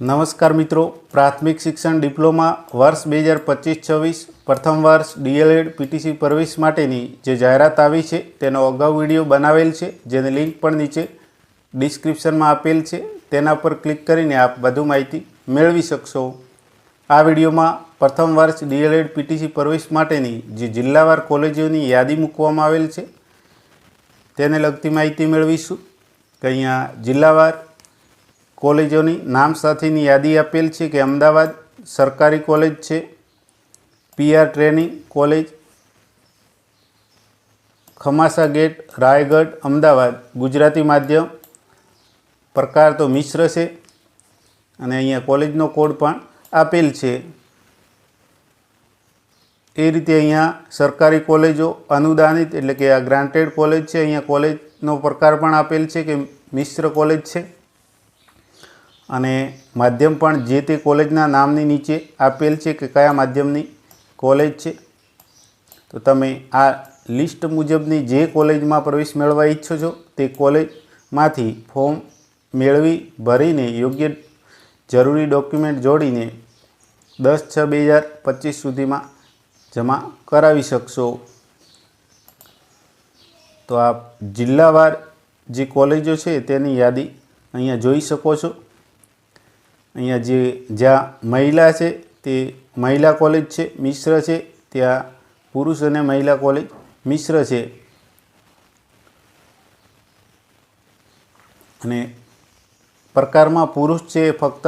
નમસ્કાર મિત્રો. પ્રાથમિક શિક્ષણ ડિપ્લોમા વર્ષ બે હજાર પચીસ છવ્વીસ, પ્રથમ વર્ષ ડીએલએડ, પીટીસી પ્રવેશ માટેની જે જાહેરાત આવી છે, તેનો અગાઉ વીડિયો બનાવેલ છે, જેની લિંક પણ નીચે ડિસ્ક્રિપ્શનમાં આપેલ છે. તેના પર ક્લિક કરીને આપ વધુ માહિતી મેળવી શકશો. આ વિડીયોમાં પ્રથમ વર્ષ ડીએલએડ, પીટીસી પ્રવેશ માટેની જે જિલ્લાવાર કોલેજોની યાદી મૂકવામાં આવેલ છે. તેને લગતી માહિતી મેળવીશું. કે અહીંયા જિલ્લાવાર કોલેજોની નામ સાથેની યાદી આપેલ છે કે અમદાવાદ સરકારી કોલેજ છે PR training college, Khamasa gate, Raigadh, Ahmedabad, Gujarati માધ્યમ, પ્રકાર તો મિશ્ર છે અને અહીંયા કોલેજનો કોડ પણ આપેલ છે. એ રીતે અહીંયા સરકારી કોલેજો અનુદાનિત એટલે કે આ ગ્રાન્ટેડ કોલેજ છે, અહીંયા કોલેજનો પ્રકાર પણ આપેલ છે કે મિશ્ર કોલેજ છે. અને માધ્યમ પણ જે તે કોલેજના નામની નીચે આપેલ છે કે કયા માધ્યમની કોલેજ છે. તો તમે આ લિસ્ટ મુજબની જે કોલેજમાં પ્રવેશ મેળવવા ઈચ્છો છો તે કોલેજમાંથી ફોર્મ મેળવી ભરીને યોગ્ય જરૂરી ડોક્યુમેન્ટ જોડીને દસ છ બે હજાર પચીસ સુધીમાં જમા કરાવી શકશો. તો આ જિલ્લાવાર જે કોલેજો છે તેની યાદી અહીંયા જોઈ શકો છો. અહીંયા જે, જ્યાં મહિલા છે તે મહિલા કોલેજ છે, મિશ્ર છે, ત્યાં પુરુષ અને મહિલા કોલેજ મિશ્ર છે. અને પ્રકારમાં પુરુષ છે ફક્ત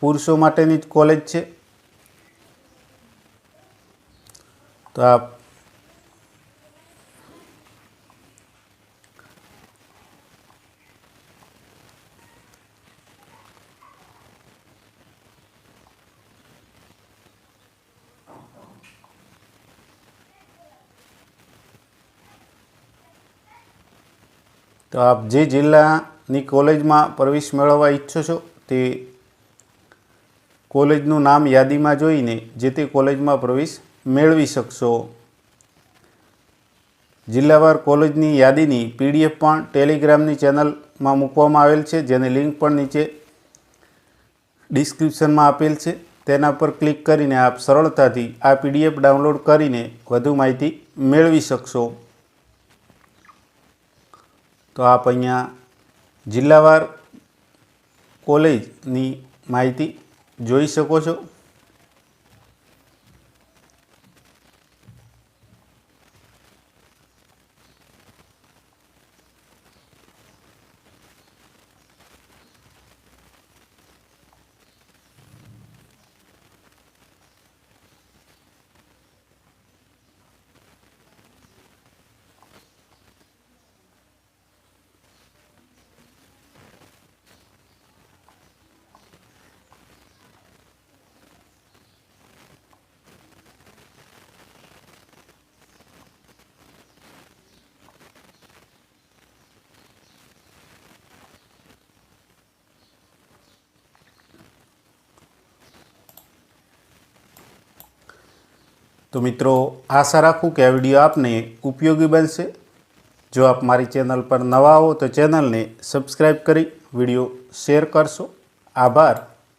પુરુષો માટેની જ કોલેજ છે. તો આ તો આપ જે જિલ્લાની કોલેજમાં પ્રવેશ મેળવવા ઈચ્છો છો તે કોલેજનું નામ યાદીમાં જોઈને જે તે કોલેજમાં પ્રવેશ મેળવી શકશો. જિલ્લાવાર કોલેજની યાદીની પીડીએફ પણ ટેલિગ્રામની ચેનલમાં મૂકવામાં આવેલ છે, જેની લિંક પણ નીચે ડિસ્ક્રિપ્શનમાં આપેલ છે. તેના પર ક્લિક કરીને આપ સરળતાથી આ પીડીએફ ડાઉનલોડ કરીને વધુ માહિતી મેળવી શકશો. તો આપ અહીંયા જિલ્લાવાર કોલેજની માહિતી જોઈ શકો છો. તો મિત્રો, આશા રાખું કે આ વીડિયો આપને ઉપયોગી બનશે. જો આપ મારી ચેનલ પર નવા હો તો ચેનલને સબસ્ક્રાઈબ કરી વીડિયો શેર કરશો. આભાર.